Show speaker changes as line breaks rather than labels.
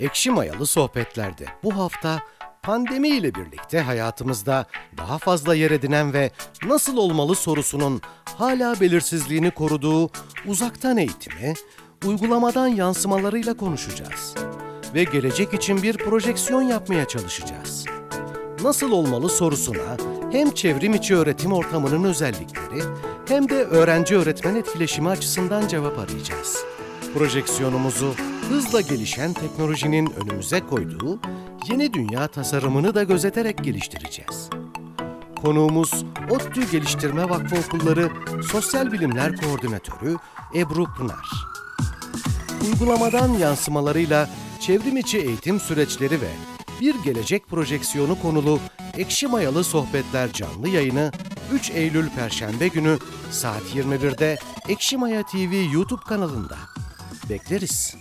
Ekşi Mayalı Sohbetler'de bu hafta pandemi ile birlikte hayatımızda daha fazla yer edinen ve nasıl olmalı sorusunun hala belirsizliğini koruduğu uzaktan eğitimi, uygulamadan yansımalarıyla konuşacağız. Ve gelecek için bir projeksiyon yapmaya çalışacağız. Nasıl olmalı sorusuna hem çevrim içi öğretim ortamının özellikleri hem de öğrenci öğretmen etkileşimi açısından cevap arayacağız. Projeksiyonumuzu hızla gelişen teknolojinin önümüze koyduğu yeni dünya tasarımını da gözeterek geliştireceğiz. Konuğumuz ODTÜ Geliştirme Vakfı Okulları Sosyal Bilimler Koordinatörü Ebru Pınar. Uygulamadan yansımalarıyla çevrim içi eğitim süreçleri ve bir gelecek projeksiyonu konulu Ekşi Mayalı Sohbetler canlı yayını 3 Eylül Perşembe günü saat 21'de Ekşi Maya TV YouTube kanalında. Bekleriz.